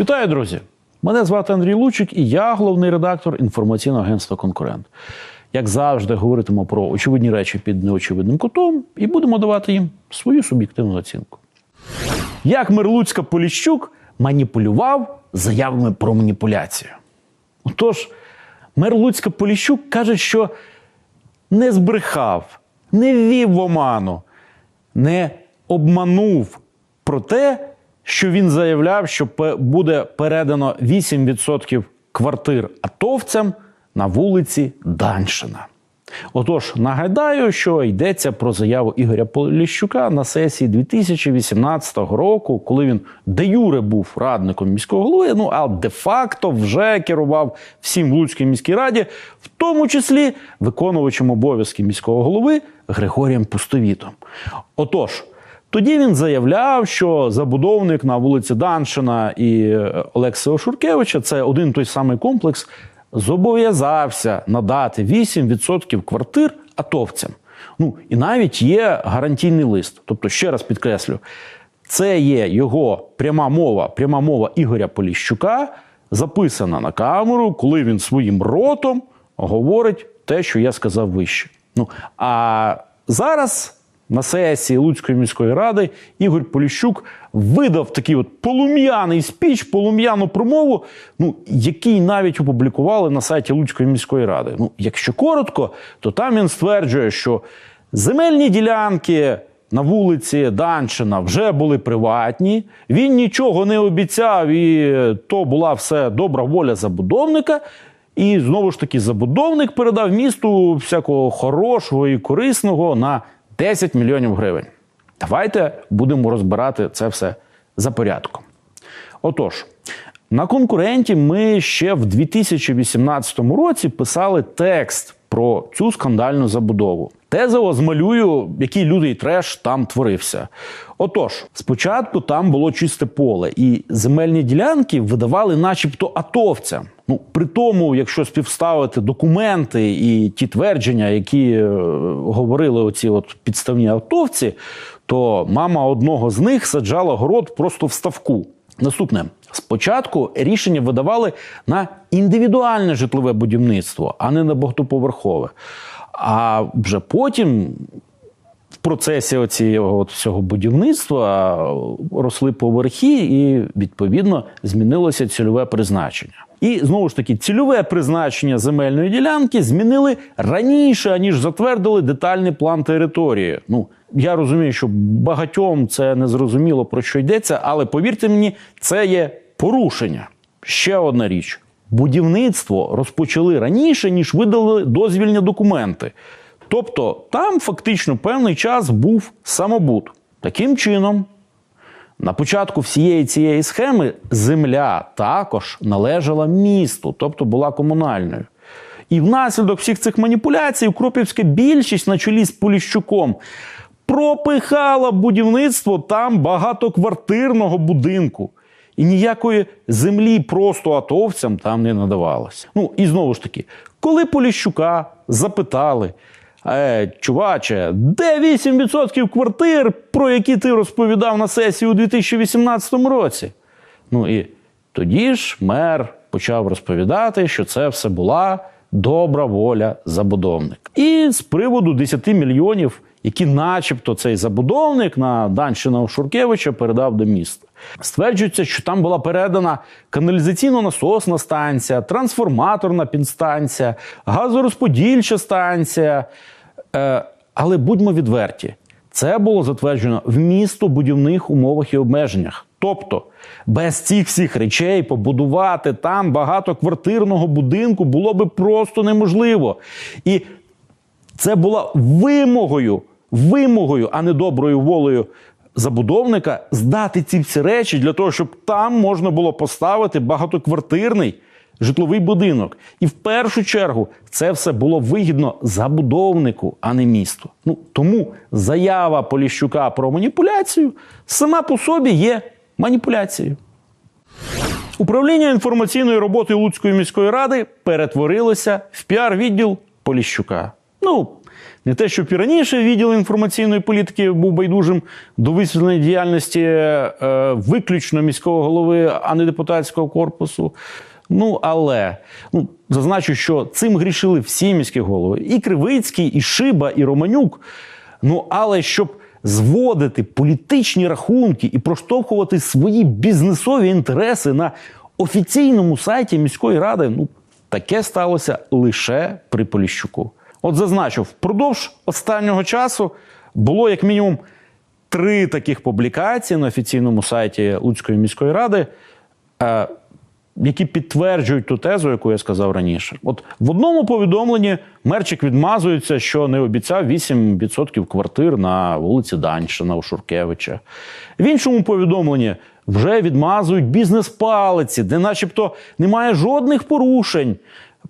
Вітаю, друзі! Мене звати Андрій Лучик, і я головний редактор інформаційного агентства Конкурент. Як завжди, говоритимемо про очевидні речі під неочевидним кутом і будемо давати їм свою суб'єктивну оцінку. Як Мерлуцька Поліщук маніпулював заявами про маніпуляцію. Отож, мер Луцька Поліщук каже, що не збрехав, не ввів в оману, не обманув про те, що він заявляв, що буде передано 8% квартир атовцям на вулиці Даншина. Отож, нагадаю, що йдеться про заяву Ігоря Поліщука на сесії 2018 року, коли він де юре був радником міського голови, ну а де-факто вже керував всім в Луцькій міській раді, в тому числі виконувачем обов'язки міського голови Григорієм Пустовітом. Отож. Тоді він заявляв, що забудовник на вулиці Даншина і е, Олексія Шуркевича це один той самий комплекс, зобов'язався надати 8% квартир атовцям. Ну і навіть є гарантійний лист. Тобто, ще раз підкреслю, це є його пряма мова, пряма мова Ігоря Поліщука, записана на камеру, коли він своїм ротом говорить те, що я сказав вище. Ну а зараз на сесії Луцької міської ради Ігор Поліщук видав такий от полум'яний спіч, полум'яну промову, ну, який навіть опублікували на сайті Луцької міської ради. Ну, якщо коротко, то там він стверджує, що земельні ділянки. На вулиці Данчина вже були приватні. Він нічого не обіцяв, і то була все добра воля забудовника. І знову ж таки, забудовник передав місту всякого хорошого і корисного на 10 мільйонів гривень. Давайте будемо розбирати це все за порядком. Отож, на конкуренті ми ще в 2018 році писали текст про цю скандальну забудову. Тезово змалюю, який лютий треш там творився. Отож, спочатку там було чисте поле, і земельні ділянки видавали, начебто, атовцям. Ну, при тому, якщо співставити документи і ті твердження, які е, говорили оці от підставні атовці, то мама одного з них саджала город просто в ставку. Наступне. Спочатку рішення видавали на індивідуальне житлове будівництво, а не на багатоповерхове. А вже потім в процесі от всього будівництва росли поверхи, і відповідно змінилося цільове призначення. І знову ж таки, цільове призначення земельної ділянки змінили раніше, аніж затвердили детальний план території. Ну я розумію, що багатьом це не зрозуміло про що йдеться, але повірте мені, це є порушення. Ще одна річ: будівництво розпочали раніше, ніж видали дозвільні документи. Тобто там фактично певний час був самобут. Таким чином, на початку всієї цієї схеми земля також належала місту, тобто була комунальною. І внаслідок всіх цих маніпуляцій Укропівська більшість на чолі з Поліщуком пропихала будівництво там багатоквартирного будинку. І ніякої землі просто атовцям там не надавалося. Ну і знову ж таки, коли Поліщука запитали, е, чуваче, де 8% квартир, про які ти розповідав на сесії у 2018 році? Ну і тоді ж мер почав розповідати, що це все була добра воля забудовника. І з приводу 10 мільйонів, які, начебто, цей забудовник на Данщина Шуркевича передав до міста. Стверджується, що там була передана каналізаційно-насосна станція, трансформаторна підстанція, газорозподільча станція. Е, але будьмо відверті, це було затверджено в містобудівних умовах і обмеженнях. Тобто, без цих всіх речей побудувати там багатоквартирного будинку було би просто неможливо. І це була вимогою, вимогою, а не доброю волею забудовника здати ці всі речі для того, щоб там можна було поставити багатоквартирний житловий будинок. І в першу чергу це все було вигідно забудовнику, а не місту. Ну тому заява Поліщука про маніпуляцію сама по собі є маніпуляцією. Управління інформаційної роботи Луцької міської ради перетворилося в піар-відділ Поліщука. Ну, Не те, щоб і раніше відділ інформаційної політики був байдужим до висвітлення діяльності е, виключно міського голови, а не депутатського корпусу. Ну, але ну, зазначу, що цим грішили всі міські голови: і Кривицький, і Шиба, і Романюк. Ну, але щоб зводити політичні рахунки і проштовхувати свої бізнесові інтереси на офіційному сайті міської ради, ну таке сталося лише при Поліщуку. От зазначу, впродовж останнього часу було як мінімум три таких публікації на офіційному сайті Луцької міської ради. е, які підтверджують ту тезу, яку я сказав раніше. От в одному повідомленні Мерчик відмазується, що не обіцяв 8% квартир на вулиці Даньшина у Шуркевича. В іншому повідомленні вже відмазують бізнес-палиці, де, начебто, немає жодних порушень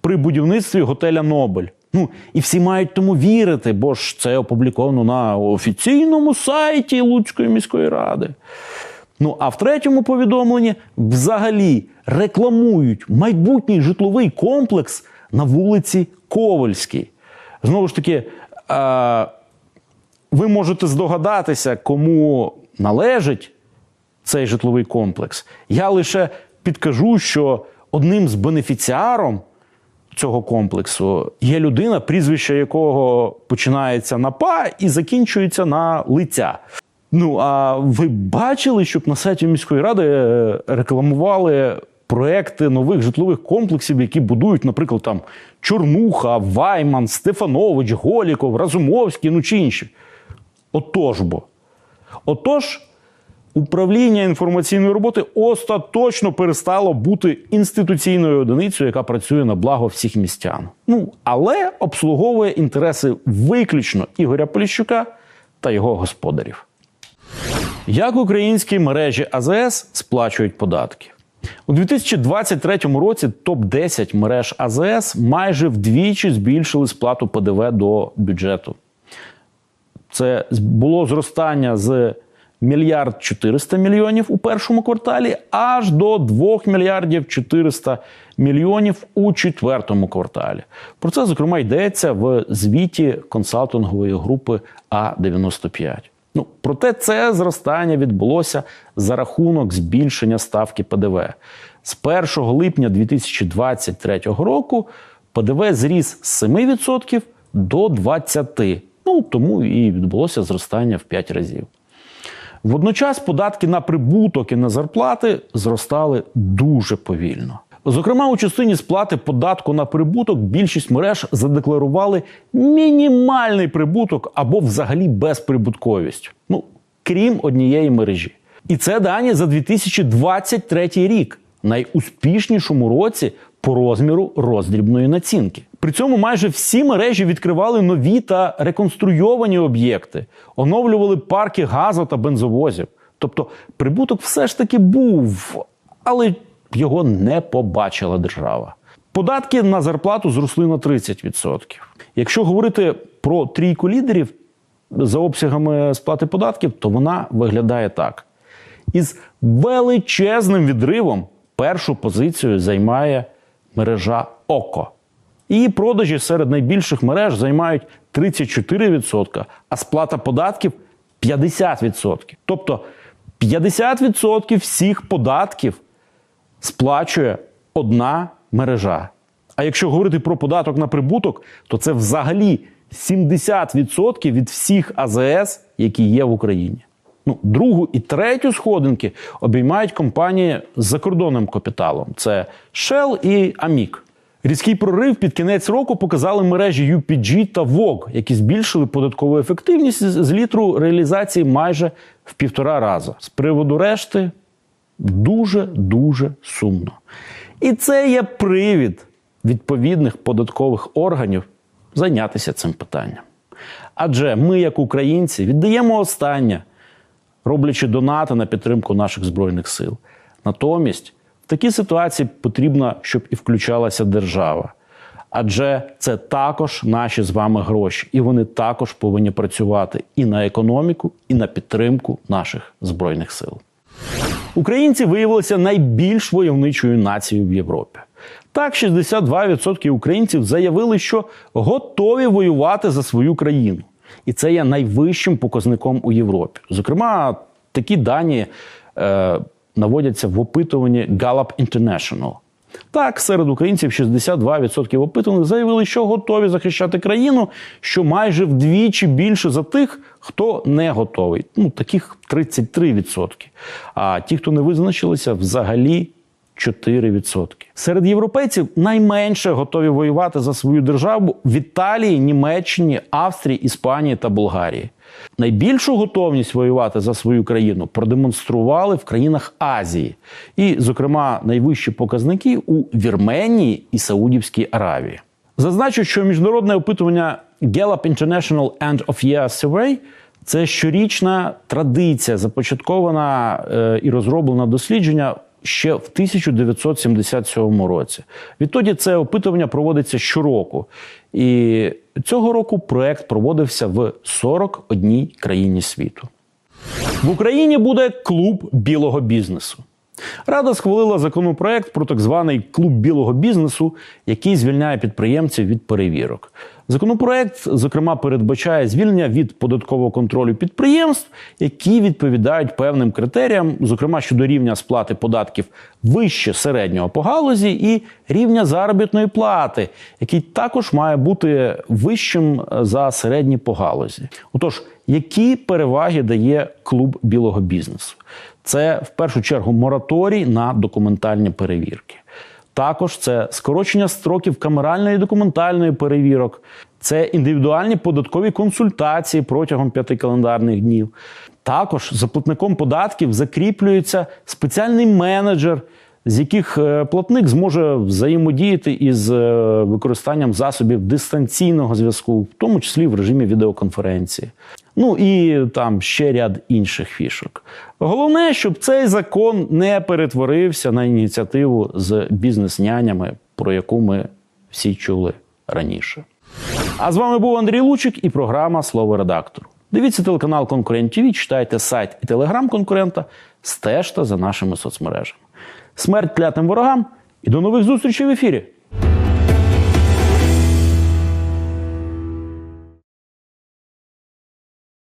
при будівництві готеля Нобель. Ну і всі мають тому вірити, бо ж це опубліковано на офіційному сайті Луцької міської ради. Ну а в третьому повідомленні взагалі рекламують майбутній житловий комплекс на вулиці Ковальській. Знову ж таки, е, ви можете здогадатися, кому належить цей житловий комплекс. Я лише підкажу, що одним з бенефіціаром цього комплексу є людина, прізвище якого починається на па і закінчується на лиця. Ну, а ви бачили, щоб на сайті міської ради е, рекламували проекти нових житлових комплексів, які будують, наприклад, там Чорнуха, Вайман, Стефанович, Голіков, Разумовський, ну чи інші. Отож бо. Отож, управління інформаційної роботи остаточно перестало бути інституційною одиницею, яка працює на благо всіх містян. Ну, але обслуговує інтереси виключно Ігоря Поліщука та його господарів. Як українські мережі АЗС сплачують податки? У 2023 році топ-10 мереж АЗС майже вдвічі збільшили сплату ПДВ до бюджету. Це було зростання з мільярд 400 мільйонів у першому кварталі аж до 2 мільярдів 400 мільйонів у четвертому кварталі. Про це, зокрема, йдеться в звіті консалтингової групи А95. Ну, проте це зростання відбулося за рахунок збільшення ставки ПДВ. З 1 липня 2023 року ПДВ зріс з 7% до 20%. Ну тому і відбулося зростання в 5 разів. Водночас податки на прибуток і на зарплати зростали дуже повільно. Зокрема, у частині сплати податку на прибуток більшість мереж задекларували мінімальний прибуток або взагалі безприбутковість. Ну, крім однієї мережі. І це дані за 2023 рік, найуспішнішому році по розміру роздрібної націнки. При цьому майже всі мережі відкривали нові та реконструйовані об'єкти, оновлювали парки газу та бензовозів. Тобто прибуток все ж таки був, але його не побачила держава. Податки на зарплату зросли на 30%. Якщо говорити про трійку лідерів за обсягами сплати податків, то вона виглядає так: із величезним відривом першу позицію займає мережа ОКО. Її продажі серед найбільших мереж займають 34%, а сплата податків 50%. Тобто 50% всіх податків сплачує одна мережа. А якщо говорити про податок на прибуток, то це взагалі 70% від всіх АЗС, які є в Україні. Ну, другу і третю сходинки обіймають компанії з закордонним капіталом: це Shell і Amic. Різкий прорив під кінець року показали мережі UPG та VOG, які збільшили податкову ефективність з літру реалізації майже в півтора рази. З приводу решти дуже-дуже сумно. І це є привід відповідних податкових органів зайнятися цим питанням. Адже ми, як українці, віддаємо останнє, роблячи донати на підтримку наших збройних сил. Натомість в такій ситуації потрібно, щоб і включалася держава. Адже це також наші з вами гроші, і вони також повинні працювати і на економіку, і на підтримку наших збройних сил. Українці виявилися найбільш войовничою нацією в Європі. Так, 62% українців заявили, що готові воювати за свою країну. І це є найвищим показником у Європі. Зокрема, такі дані е, наводяться в опитуванні Gallup International. Так, серед українців 62% опитаних заявили, що готові захищати країну, що майже вдвічі більше за тих, хто не готовий. Ну, таких 33%. А ті, хто не визначилися, взагалі 4%. Серед європейців найменше готові воювати за свою державу в Італії, Німеччині, Австрії, Іспанії та Болгарії. Найбільшу готовність воювати за свою країну продемонстрували в країнах Азії, і, зокрема, найвищі показники у Вірменії і Саудівській Аравії. Зазначу, що міжнародне опитування Gallup International End of Year Survey – це щорічна традиція, започаткована е, і розроблена дослідження ще в 1977 році. Відтоді це опитування проводиться щороку. І цього року проект проводився в 41 країні світу. В Україні буде клуб білого бізнесу. Рада схвалила законопроект про так званий клуб білого бізнесу, який звільняє підприємців від перевірок. Законопроект, зокрема, передбачає звільнення від податкового контролю підприємств, які відповідають певним критеріям, зокрема щодо рівня сплати податків вище середнього по галузі і рівня заробітної плати, який також має бути вищим за середній по галузі. Отож, які переваги дає клуб білого бізнесу? Це в першу чергу мораторій на документальні перевірки. Також це скорочення строків камеральної і документальної перевірок, це індивідуальні податкові консультації протягом п'яти календарних днів. Також за платником податків закріплюється спеціальний менеджер, з яких е, платник зможе взаємодіяти із е, використанням засобів дистанційного зв'язку, в тому числі в режимі відеоконференції. Ну і там ще ряд інших фішок. Головне, щоб цей закон не перетворився на ініціативу з бізнес-нянями, про яку ми всі чули раніше. А з вами був Андрій Лучик і програма Слово редактору. Дивіться телеканал Конкурент ТВ, читайте сайт і телеграм конкурента, стежте за нашими соцмережами. Смерть клятим ворогам і до нових зустрічей в ефірі!